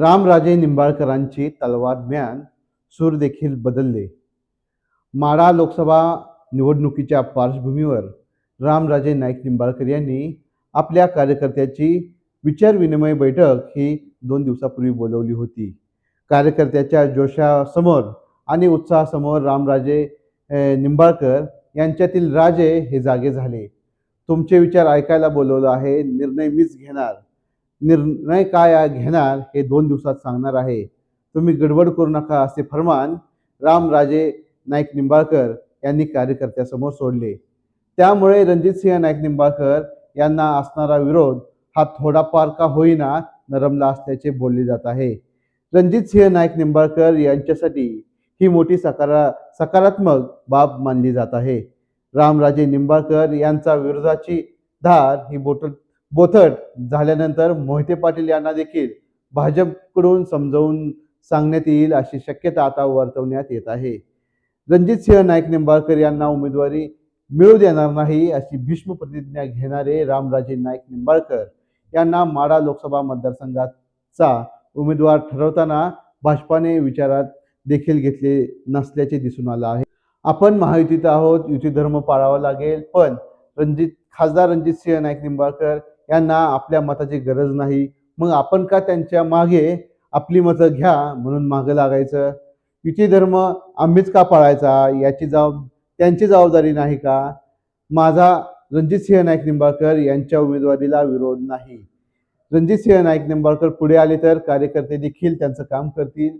रामराजे निंबाळकरांची तलवार म्यान सूर देखील बदलले. माडा लोकसभा निवडणुकीच्या पार्श्वभूमीवर रामराजे नाईक निंबाळकर यांनी आपल्या कार्यकर्त्याची विचारविनिमय बैठक ही दोन दिवसापूर्वी बोलवली होती. कार्यकर्त्याच्या जोशासमोर आणि उत्साहासमोर रामराजे निंबाळकर यांच्यातील राजे हे जागे झाले. तुमचे विचार ऐकायला बोलवलं आहे निर्णय मीच घेणार. निर्णय काय घेणार हे दोन दिवसात सांगणार आहे. तुम्ही गडबड करू नका असे फरमान रामराजे नाईक निंबाळकर यांनी कार्यकर्त्यासमोर सोडले. त्यामुळे रणजितसिंह नाईक निंबाळकर यांना असणारा विरोध हा थोडाफार का होईना नरमला असल्याचे बोलले जात आहे. रणजितसिंह नाईक निंबाळकर यांच्यासाठी ही मोठी सकारा सकारात्मक बाब मानली जात आहे. रामराजे निंबाळकर यांचा विरोधाची धार ही बोटत बोथट झाल्यानंतर मोहिते पाटील यांना देखील भाजपकडून समजावून सांगण्यात येईल अशी शक्यता आता वर्तवण्यात येत आहे. रणजित सिंह नाईक निंबाळकर यांना उमेदवारी मिळू देणार नाही अशी भीष्म प्रतिज्ञा घेणारे रामराजे नाईक निंबाळकर यांना माडा लोकसभा मतदारसंघाचा उमेदवार ठरवताना भाजपाने विचारात देखील घेतले नसल्याचे दिसून आलं आहे. आपण महायुतीत आहोत युती धर्म पाळावा लागेल पण रणजित खासदार रणजित सिंह नाईक निंबाळकर यांना आपल्या मताची गरज नाही. मग आपण का त्यांच्या मागे आपली मतं घ्या म्हणून मागं लागायचं? युती धर्म आम्हीच का पाळायचा? याची जबाब त्यांची जबाबदारी नाही का? माझा रणजितसिंह नाईक निंबाळकर यांच्या उमेदवारीला विरोध नाही. रणजितसिंह नाईक निंबाळकर पुढे आले तर कार्यकर्ते देखील त्यांचं काम करतील.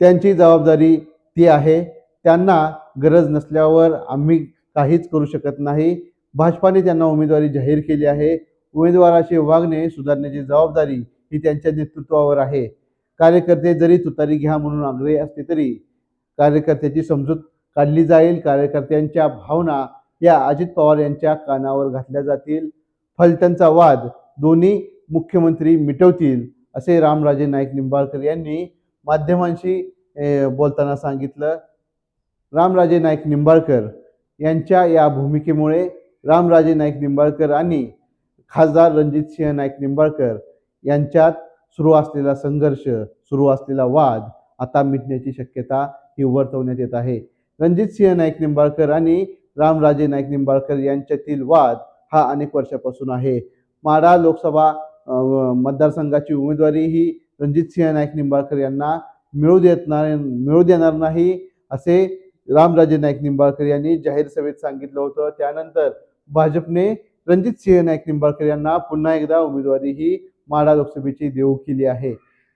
त्यांची जबाबदारी ती आहे. त्यांना गरज नसल्यावर आम्ही काहीच करू शकत नाही. भाजपाने त्यांना उमेदवारी जाहीर केली आहे. उमेदवाराचे वागणे सुधारण्याची जबाबदारी ही त्यांच्या नेतृत्वावर आहे. कार्यकर्ते जरी तुतारी घ्या म्हणून आग्रही असले तरी कार्यकर्त्याची समजूत काढली जाईल. कार्यकर्त्यांच्या भावना या अजित पवार यांच्या कानावर घातल्या जातील. फलटणचा वाद दोन्ही मुख्यमंत्री मिटवतील असे रामराजे नाईक निंबाळकर यांनी माध्यमांशी बोलताना सांगितलं. रामराजे नाईक निंबाळकर यांच्या या भूमिकेमुळे रामराजे नाईक निंबाळकर आणि खासदार रणजितसिंह नाईक निंबाळकर यांच्यात सुरू असलेला संघर्ष सुरू असलेला वाद आता मिटण्याची शक्यता ही वर्तवण्यात येत आहे. रणजितसिंह नाईक निंबाळकर आणि रामराजे नाईक निंबाळकर यांच्यातील वाद हा अनेक वर्षापासून आहे. माडा लोकसभा मतदारसंघाची उमेदवारी ही रणजितसिंह नाईक निंबाळकर यांना मिळू देत नाही मिळू देणार नाही असे रामराजे नाईक निंबाळकर यांनी जाहीर सभेत सांगितलं होतं. त्यानंतर भाजपने रणजित सिंह नाईक निंबाळकर यांना पुन्हा एकदा उमेदवारी ही माढा लोकसभेची देऊ केली आहे.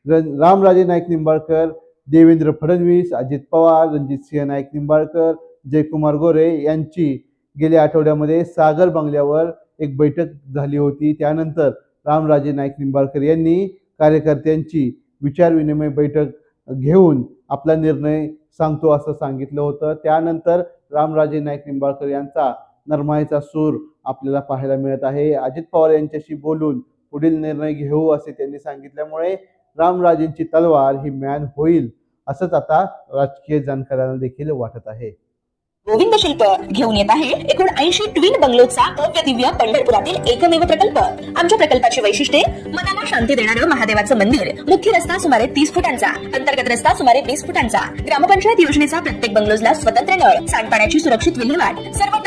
रामराजे नाईक निंबाळकर देवेंद्र फडणवीस अजित पवार रणजित सिंह नाईक निंबाळकर जयकुमार गोरे यांची गेल्या आठवड्यामध्ये सागर बंगल्यावर एक बैठक झाली होती. त्यानंतर रामराजे नाईक निंबाळकर यांनी कार्यकर्त्यांची विचारविनिमय बैठक घेऊन आपला निर्णय सांगतो असं सांगितलं होतं. त्यानंतर रामराजे नाईक निंबाळकर यांचा नरमाईचा सूर आपल्याला पाहायला मिळत आहे. अजित पवार यांच्याशी बोलून पुढील निर्णय घेऊ असे त्यांनी सांगितल्यामुळे रामराजेंची तलवार ही मॅन होईल असंच आता राजकीय जाणकारांना देखील वाटत आहे. गोविंद शिल्प घेऊन येत आहे. एकूण ऐंशी ट्विन बंगलोचा भव्य दिव्य पंढरपुरातील एकमेव प्रकल्प. आमच्या प्रकल्पाची वैशिष्ट्ये मनाला शांती देणारं महादेवाचं मंदिर. मुख्य रस्ता सुमारे तीस फुटांचा. अंतर्गत रस्ता सुमारे वीस फुटांचा. ग्रामपंचायत योजनेचा प्रत्येक बंगलोजला स्वतंत्र नळ. सांडपाण्याची सुरक्षित विल्हेवाट. सर्व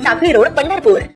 nào khi đủ đất bánh hết vừa